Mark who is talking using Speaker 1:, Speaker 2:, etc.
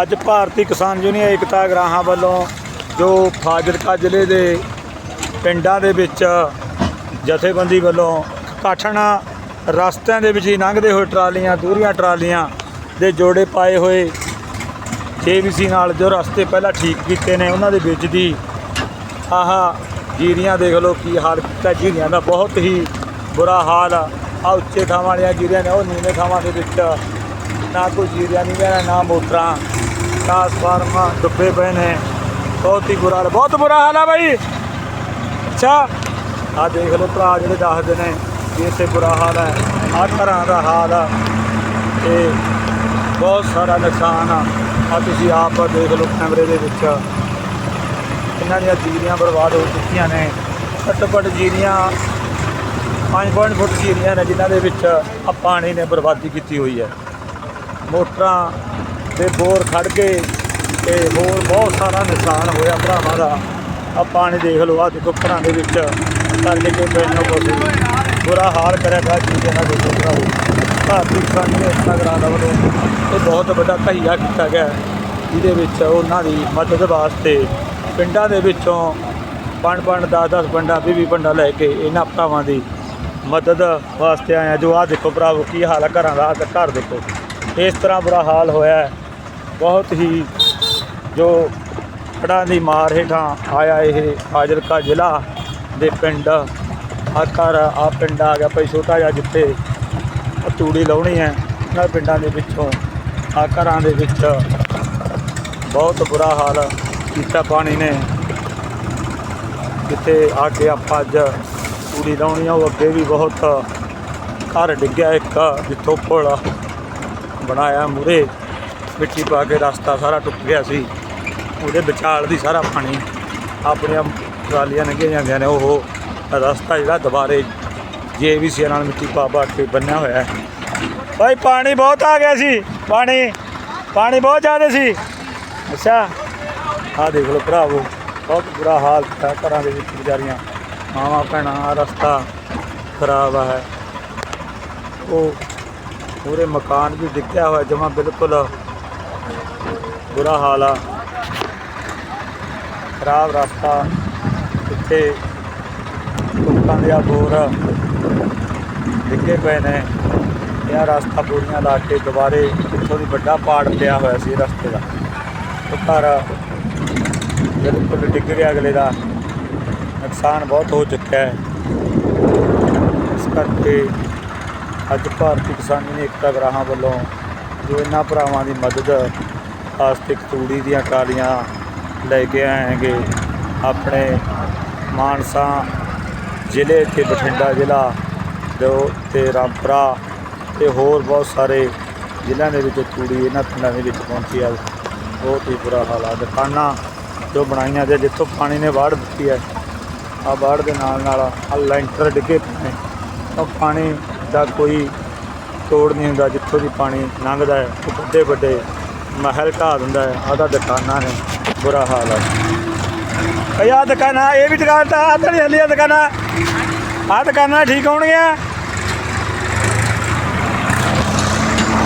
Speaker 1: ਅੱਜ ਭਾਰਤੀ ਕਿਸਾਨ ਯੂਨੀਅਨ ਏਕਤਾ ਗਰਾਹਾਂ ਵੱਲੋਂ ਜੋ ਫਾਜ਼ਿਲਕਾ ਜ਼ਿਲ੍ਹੇ ਦੇ ਪਿੰਡਾਂ ਦੇ ਵਿੱਚ ਜਥੇਬੰਦੀ ਵੱਲੋਂ ਕਾਠਣਾ ਰਸਤਿਆਂ ਦੇ ਵਿੱਚ ਹੀ ਲੰਘਦੇ ਹੋਏ ਟਰਾਲੀਆਂ, ਦੂਰੀਆਂ ਟਰਾਲੀਆਂ ਦੇ ਜੋੜੇ ਪਾਏ ਹੋਏ ਜੇਬੀਸੀ ਨਾਲ ਜੋ ਰਸਤੇ ਪਹਿਲਾਂ ਠੀਕ ਕੀਤੇ ਨੇ, ਉਹਨਾਂ ਦੇ ਵਿੱਚ ਦੀ ਆਹ ਜੀਰੀਆਂ ਦੇਖ ਲਓ ਕੀ ਹਾਲ ਕੀਤਾ। ਜੀਰੀਆਂ ਦਾ ਬਹੁਤ ਹੀ ਬੁਰਾ ਹਾਲ ਆ। ਆਹ ਉੱਚੇ ਥਾਵਾਂ ਵਾਲੀਆਂ ਜੀਰੀਆਂ ਨੇ, ਉਹ ਨੀਵੇਂ ਥਾਵਾਂ ਦੇ ਵਿੱਚ ਨਾ ਕੋਈ ਜੀਰਿਆ ਨਹੀਂ ਹੈ ਨਾ ਮੋਟਰਾਂ ਟਰਾਂਸਫਾਰਮਰ ਡੁੱਬੇ ਪਏ ਨੇ। ਬਹੁਤ ਹੀ ਬੁਰਾ ਹਾਲ, ਬਹੁਤ ਬੁਰਾ ਹਾਲ ਆ ਬਾਈ। ਅੱਛਾ ਆ ਦੇਖ ਲਓ ਭਰਾ ਜਿਹੜੇ ਦੱਸਦੇ ਨੇ ਕਿ ਇੱਥੇ ਬੁਰਾ ਹਾਲ ਹੈ ਆ ਘਰਾਂ ਦਾ ਹਾਲ ਆ। ਤੇ ਬਹੁਤ ਸਾਰਾ ਨੁਕਸਾਨ ਆ। ਆ ਤੁਸੀਂ ਆਪ ਦੇਖ ਲਓ ਕੈਮਰੇ ਦੇ ਵਿੱਚ। ਇਹਨਾਂ ਦੀਆਂ ਜੀਰੀਆਂ ਬਰਬਾਦ ਹੋ ਚੁੱਕੀਆਂ ਨੇ। ਘੱਟੋ ਘੱਟ ਜੀਰੀਆਂ 5 ਫੁੱਟ ਜੀਰੀਆਂ ਨੇ ਜਿਨ੍ਹਾਂ ਦੇ ਵਿੱਚ ਆ ਪਾਣੀ ਨੇ ਬਰਬਾਦੀ ਕੀਤੀ ਹੋਈ ਹੈ। ਮੋਟਰਾਂ ਦੇ ਬੋਰ ਖੜ ਗਏ ਤੇ ਹੋਰ ਬਹੁਤ ਸਾਰਾ ਨੁਕਸਾਨ ਹੋਇਆ ਭਰਾਵਾਂ ਦਾ। ਆ ਪਾਣੀ ਦੇਖ ਲਓ ਆ ਦੇਖੋ ਘਰਾਂ ਦੇ ਵਿੱਚ। ਕਰਕੇ ਕੇ ਪੈਨੋ ਕੋਸੇ ਬੁਰਾ ਹਾਲ ਕਰਿਆ ਪਿਆ ਜੀ ਇਹਨਾਂ ਦੇ ਭਰਾਵੋ ਭਾਰਤੀ ਕਿਸਾਨ ਨੇ ਇੰਸਟਾਗ੍ਰਾਮ ਦਾ ਵੱਲੋਂ ਇਹ ਬਹੁਤ ਵੱਡਾ ਕਹੀਆ ਕੀਤਾ ਗਿਆ ਜਿਹਦੇ ਵਿੱਚ ਉਹਨਾਂ ਦੀ ਮਦਦ ਵਾਸਤੇ ਪਿੰਡਾਂ ਦੇ ਵਿੱਚੋਂ ਪੰਜ ਪੰਜ 10 10 ਪਿੰਡਾਂ 20 20 ਪਿੰਡਾਂ ਲੈ ਕੇ ਇਹਨਾਂ ਭਰਾਵਾਂ ਦੀ ਮਦਦ ਵਾਸਤੇ ਆਇਆ ਜੋ ਆ ਦੇਖੋ ਭਰਾਵੋ, ਕੀ ਹਾਲ ਹੈ ਘਰਾਂ ਦਾ? ਆਹ ਘਰ ਦੇਖੋ। ਇਸ ਤਰ੍ਹਾਂ ਬੁਰਾ ਹਾਲ ਹੋਇਆ ਬਹੁਤ ਹੀ ਜੋ ਹੜ੍ਹਾਂ ਦੀ ਮਾਰ ਹੇਠਾਂ ਆਇਆ ਇਹ ਫਾਜ਼ਿਲਕਾ ਜ਼ਿਲ੍ਹਾ ਦੇ ਪਿੰਡ। ਆ ਘਰ ਆ ਪਿੰਡ ਆ ਗਿਆ ਭਾਈ, ਛੋਟਾ ਜਿਹਾ ਜਿੱਥੇ ਆਹ ਤੂੜੀ ਲਾਉਣੀ ਹੈ ਉਹਨਾਂ ਪਿੰਡਾਂ ਦੇ ਵਿੱਚੋਂ ਆ ਘਰਾਂ ਦੇ ਵਿੱਚ ਬਹੁਤ ਬੁਰਾ ਹਾਲ ਕੀਤਾ ਪਾਣੀ ਨੇ। ਜਿੱਥੇ ਆ ਕੇ ਆਪਾਂ ਅੱਜ ਤੂੜੀ ਲਾਉਣੀ ਆ, ਉਹ ਅੱਗੇ ਵੀ ਬਹੁਤ ਘਰ ਡਿੱਗਿਆ ਇੱਕ, ਜਿੱਥੋਂ ਪੁਲ ਬਣਾਇਆ ਮੂਰੇ ਮਿੱਟੀ ਪਾ ਕੇ ਰਸਤਾ ਸਾਰਾ ਟੁੱਟ ਗਿਆ ਸੀ। ਉਹਦੇ ਵਿਚਾਲ ਦੀ ਸਾਰਾ ਪਾਣੀ ਆਪਣੀਆਂ ਟਰਾਲੀਆਂ ਲੰਘੀਆਂ ਜਾਂਦੀਆਂ ਨੇ, ਉਹ ਰਸਤਾ ਜਿਹੜਾ ਦੁਬਾਰੇ ਜੇਵੀਸੀ ਨਾਲ ਮਿੱਟੀ ਪਾ ਪਾ ਕੇ ਬੰਨਿਆ ਹੋਇਆ ਹੈ। ਭਾਈ, ਪਾਣੀ ਬਹੁਤ ਆ ਗਿਆ ਸੀ। ਪਾਣੀ ਪਾਣੀ ਬਹੁਤ ਜ਼ਿਆਦਾ ਸੀ। ਅੱਛਾ, ਆਹ ਦੇਖ ਲਓ ਭਰਾਵੋ, ਬਹੁਤ ਬੁਰਾ ਹਾਲ ਹੈ ਘਰਾਂ ਦੇ ਵਿੱਚ ਵਿਚਾਰੀਆਂ। ਮਾਵਾਂ, ਭੈਣਾਂ ਰਸਤਾ ਖਰਾਬ ਹੈ। ਉਹ ਪੂਰੇ ਮਕਾਨ ਵੀ ਡਿੱਗਿਆ ਹੋਇਆ, ਜਮਾ ਬਿਲਕੁਲ ਬੁਰਾ ਹਾਲ ਆ। ਖਰਾਬ ਰਸਤਾ ਇੱਥੇ ਲੋਕਾਂ ਦੇ ਆ ਬੋਰ ਡਿੱਗੇ ਪਏ ਨੇ। ਇਹ ਰਸਤਾ ਪੂਰੀਆਂ ਲਾ ਕੇ ਦੁਬਾਰੇ ਇੱਥੋਂ ਦੀ ਵੱਡਾ ਪਾੜ ਪਿਆ ਹੋਇਆ ਸੀ ਰਸਤੇ ਦਾ। ਘਰ ਬਿਲਕੁਲ ਡਿੱਗ ਗਿਆ ਅਗਲੇ ਦਾ। ਨੁਕਸਾਨ ਬਹੁਤ ਹੋ ਚੁੱਕਿਆ ਹੈ। ਇਸ ਕਰਕੇ ਅੱਜ ਭਾਰਤੀ ਕਿਸਾਨ ਯੂਨੀਅਨ ਏਕਤਾ ਗਰਾਹਾਂ ਵੱਲੋਂ ਜੋ ਇਹਨਾਂ ਭਰਾਵਾਂ ਦੀ ਮਦਦ ਵਾਸਤੇ ਤੂੜੀ ਦੀਆਂ ਕਾਲੀਆਂ ਲੈ ਕੇ ਆਏ ਹੈਗੇ ਆਪਣੇ ਮਾਨਸਾ ਜ਼ਿਲ੍ਹੇ ਤੇ ਬਠਿੰਡਾ ਜ਼ਿਲ੍ਹਾ ਜੋ ਤੇ ਰਾਮਪੁਰਾ ਤੇ ਹੋਰ ਬਹੁਤ ਸਾਰੇ ਜ਼ਿਲ੍ਹਿਆਂ ਦੇ ਵਿੱਚ ਤੂੜੀ ਇਹਨਾਂ ਪਿੰਡਾਂ ਦੇ ਵਿੱਚ ਪਹੁੰਚੀ ਆ। ਬਹੁਤ ਹੀ ਬੁਰਾ ਹਾਲ ਆ। ਦੁਕਾਨਾਂ ਜੋ ਬਣਾਈਆਂ ਤੇ ਜਿੱਥੋਂ ਪਾਣੀ ਨੇ ਵਾੜ ਦਿੱਤੀ ਹੈ ਆ ਬਾੜ ਦੇ ਨਾਲ ਨਾਲ ਆ ਲੈਂਟਰ ਡਿੱਗੇ ਪਏ ਨੇ। ਤਾਂ ਪਾਣੀ ਦਾ ਕੋਈ ਤੋੜ ਨਹੀਂ ਹੁੰਦਾ, ਜਿੱਥੋਂ ਦੀ ਪਾਣੀ ਲੰਘਦਾ ਹੈ, ਉਹ ਵੱਡੇ ਵੱਡੇ ਮਹਿਲ ਢਾਹ ਦਿੰਦਾ ਹੈ ਆਦਾ ਦੁਕਾਨਾਂ ਨੇ, ਬੁਰਾ ਹਾਲ ਹੈ ਇਹ ਆਹ ਦੁਕਾਨਾਂ, ਇਹ ਵੀ ਦੁਕਾਨ ਤਾਂ, ਆਹ ਤਾਂ ਨਹੀਂ ਹਲੀਆਂ ਦੁਕਾਨਾਂ। ਆਹ ਦੁਕਾਨਾਂ ਠੀਕ ਹੋਣਗੀਆਂ।